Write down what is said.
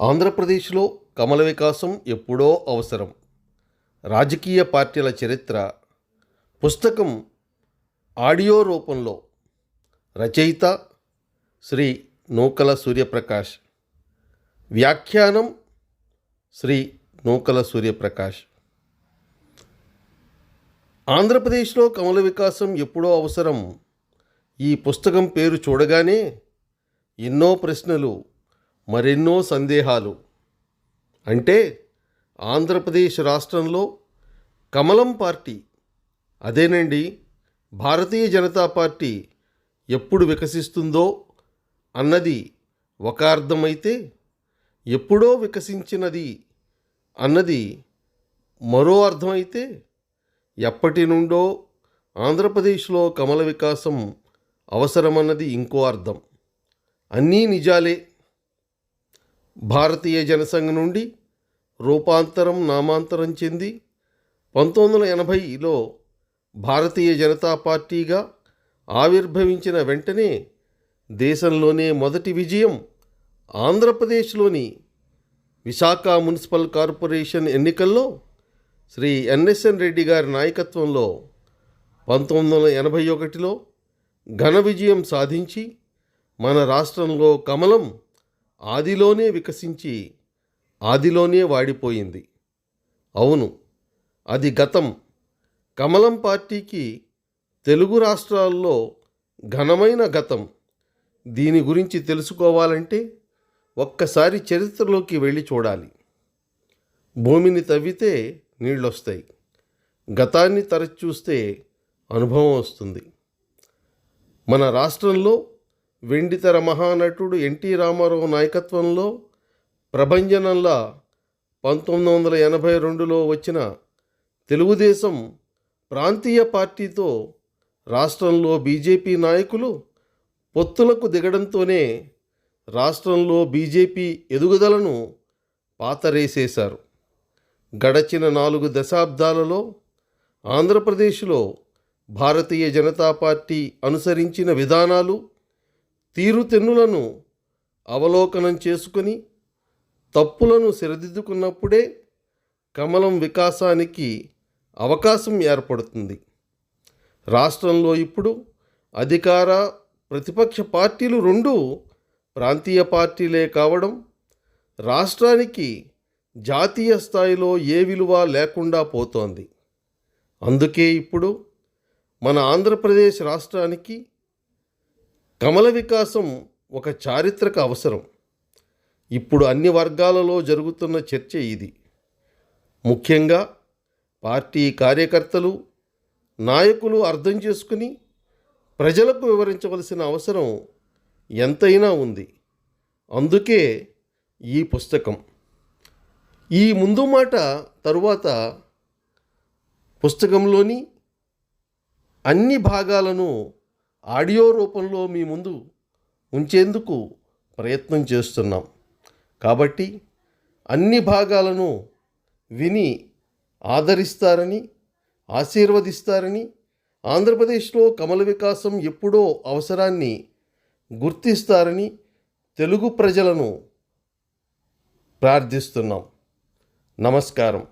ఆంధ్రప్రదేశ్లో కమల వికాసం ఎప్పుడో అవసరం. రాజకీయ పార్టీల చరిత్ర. పుస్తకం ఆడియో రూపంలో. రచయిత శ్రీ నూకల సూర్యప్రకాష్. వ్యాఖ్యానం శ్రీ నూకల సూర్యప్రకాష్. ఆంధ్రప్రదేశ్లో కమల వికాసం ఎప్పుడో అవసరం. ఈ పుస్తకం పేరు చూడగానే ఎన్నో ప్రశ్నలు మరెన్నో సందేహాలు. అంటే ఆంధ్రప్రదేశ్ రాష్ట్రంలో కమలం పార్టీ అదేనండి భారతీయ జనతా పార్టీ ఎప్పుడు వికసిస్తుందో అన్నది ఒక అర్థమైతే ఎప్పుడో వికసించినది అన్నది మరో అర్థమైతే ఎప్పటి నుండో ఆంధ్రప్రదేశ్లో కమల వికాసం అవసరమన్నది ఇంకో అర్థం. అన్నీ నిజాలే. భారతీయ జనసంఘ నుండి రూపాంతరం నామాంతరం చెంది పంతొమ్మిది వందల ఎనభైలో భారతీయ జనతా పార్టీగా ఆవిర్భవించిన వెంటనే దేశంలోనే మొదటి విజయం ఆంధ్రప్రదేశ్లోని విశాఖ మున్సిపల్ కార్పొరేషన్ ఎన్నికల్లో శ్రీ ఎన్ఎస్ఎన్ రెడ్డి గారి నాయకత్వంలో పంతొమ్మిది వందల ఎనభై ఒకటిలో ఘన విజయం సాధించి మన రాష్ట్రంలో కమలం ఆదిలోనే వికసించి ఆదిలోనే వాడిపోయింది. అవును అది గతం. కమలం పార్టీకి తెలుగు రాష్ట్రాల్లో ఘనమైన గతం. దీని గురించి తెలుసుకోవాలంటే ఒక్కసారి చరిత్రలోకి వెళ్ళి చూడాలి. భూమిని తవ్వితే నీళ్ళొస్తాయి. గతాన్ని తరచూస్తే అనుభవం వస్తుంది. మన రాష్ట్రంలో వెండితెర మహానటుడు ఎన్టీ రామారావు నాయకత్వంలో ప్రభంజనంలా పంతొమ్మిది వందల ఎనభై రెండులో వచ్చిన తెలుగుదేశం ప్రాంతీయ పార్టీతో రాష్ట్రంలో బీజేపీ నాయకులు పొత్తులకు దిగడంతోనే రాష్ట్రంలో బీజేపీ ఎదుగుదలను పాతరేసేశారు. గడచిన నాలుగు దశాబ్దాలలో ఆంధ్రప్రదేశ్లో భారతీయ జనతా పార్టీ అనుసరించిన విధానాలు తీరుతెన్నులను అవలోకనం చేసుకొని తప్పులను సరిదిద్దుకున్నప్పుడే కమలం వికాసానికి అవకాశం ఏర్పడుతుంది. రాష్ట్రంలో ఇప్పుడు అధికార ప్రతిపక్ష పార్టీలు రెండు ప్రాంతీయ పార్టీలే కావడం రాష్ట్రానికి జాతీయ స్థాయిలో ఏ విలువ లేకుండా పోతోంది. అందుకే ఇప్పుడు మన ఆంధ్రప్రదేశ్ రాష్ట్రానికి కమల వికాసం ఒక చారిత్రక అవసరం. ఇప్పుడు అన్ని వర్గాలలో జరుగుతున్న చర్చ ఇది. ముఖ్యంగా పార్టీ కార్యకర్తలు నాయకులు అర్థం చేసుకుని ప్రజలకు వివరించవలసిన అవసరం ఎంతైనా ఉంది. అందుకే ఈ పుస్తకం. ఈ ముందు మాట తరువాత పుస్తకంలోని అన్ని భాగాలను ఆడియో రూపంలో మీ ముందు ఉంచేందుకు ప్రయత్నం చేస్తున్నాం. కాబట్టి అన్ని భాగాలను విని ఆదరిస్తారని ఆశీర్వదిస్తారని ఆంధ్రప్రదేశ్లో కమల వికాసం ఎప్పుడో అవసరాన్ని గుర్తిస్తారని తెలుగు ప్రజలను ప్రార్థిస్తున్నాం. నమస్కారం.